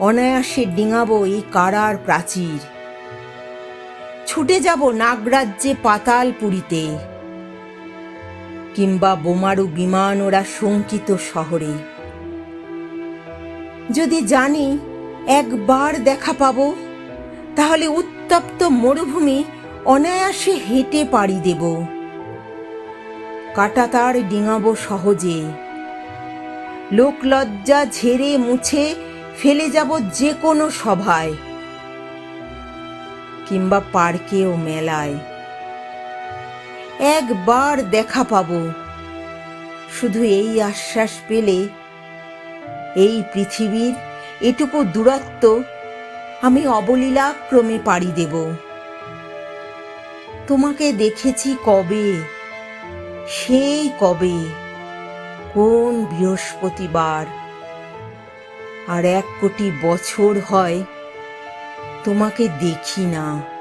অনায়াসে ডিঙাবো এই কারার প্রাচীর। ছুটে যাব নাগরাজ্যে পাতাল পুরীতে, কিংবা বোমারু বিমান ওরা শঙ্কিত শহরে। যদি জানি একবার দেখা পাবো, তাহলে উত্তপ্ত মরুভূমি অনায়াসে হেঁটে পাড়ি দেব। কাটাতার ডিঙাবো সহজে, লোকলজ্জা ঝেড়ে মুছে ফেলে যাব যে কোনো সভায় কিংবা পার্কে ও মেলায়। একবার দেখা পাবো। শুধু এই আশ্বাস পেলে এই পৃথিবীর এটুকু দূরত্ব আমি অবলীলাক্রমে পাড়ি দেব। তোমাকে দেখেছি কবে? সেই কবে? কোন বৃহস্পতিবার? আর এক কোটি বছর হয়। তোমাকে দেখি না।